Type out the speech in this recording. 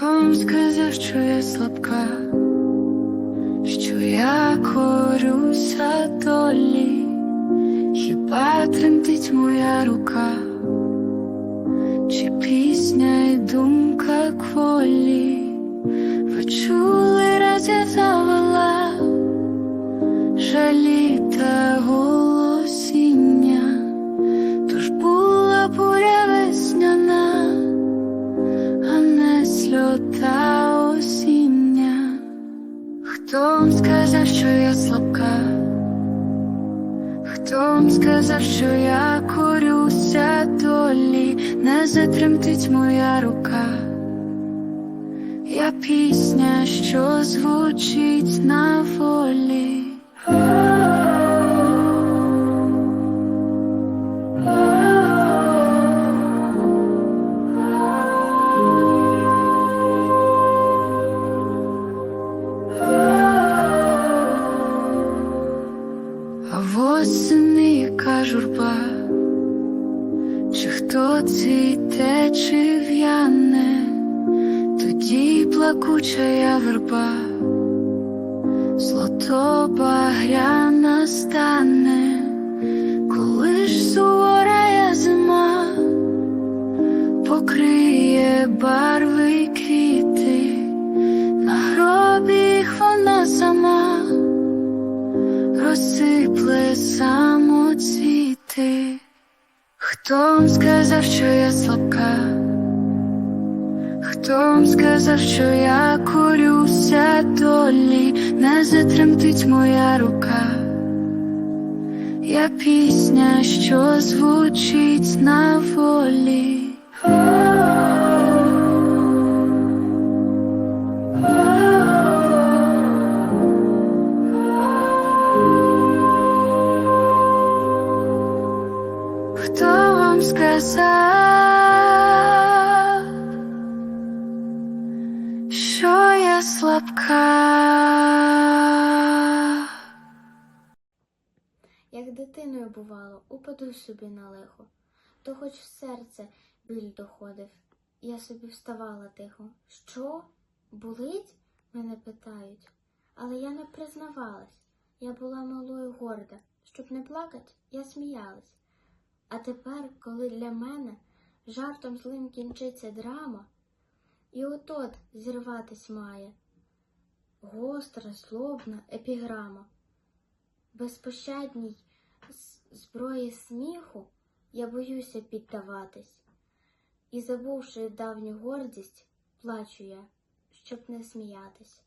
Хто сказав, що я слабка, що я корюся долі, хіба тремтить моя рука, чи пісня і думка кволі, ви чули, раз я завела жалі та Хто сказав, що я слабка? Хто сказав, що я корюся долі, не затремтить моя рука? Я пісня, що звучить на волі. Чи хто цвіте, чи в'яне, тоді плакуча я верба, злото багряна стане, коли ж сувора я зима покриє барви квіти, на гробі їх вона сама. Розсипле самоцвіти. Хто сказав, що я слабка? Хто сказав, що я корюся долі, не затремтить моя рука? Я пісня, що звучить на волі. Що я слабка? Як дитиною бувало, упаду собі на лихо, то хоч в серце біль доходив. Я собі вставала тихо. Що? Болить? мене питають. Але я не признавалась. Я була малою горда. Щоб не плакать, я сміялась. А тепер, коли для мене жартом злим кінчиться драма, і от-от зірватись має гостра, злобна епіграма. Безпощадній зброї сміху я боюся піддаватись, і, забувши давню гордість, плачу я, щоб не сміятись.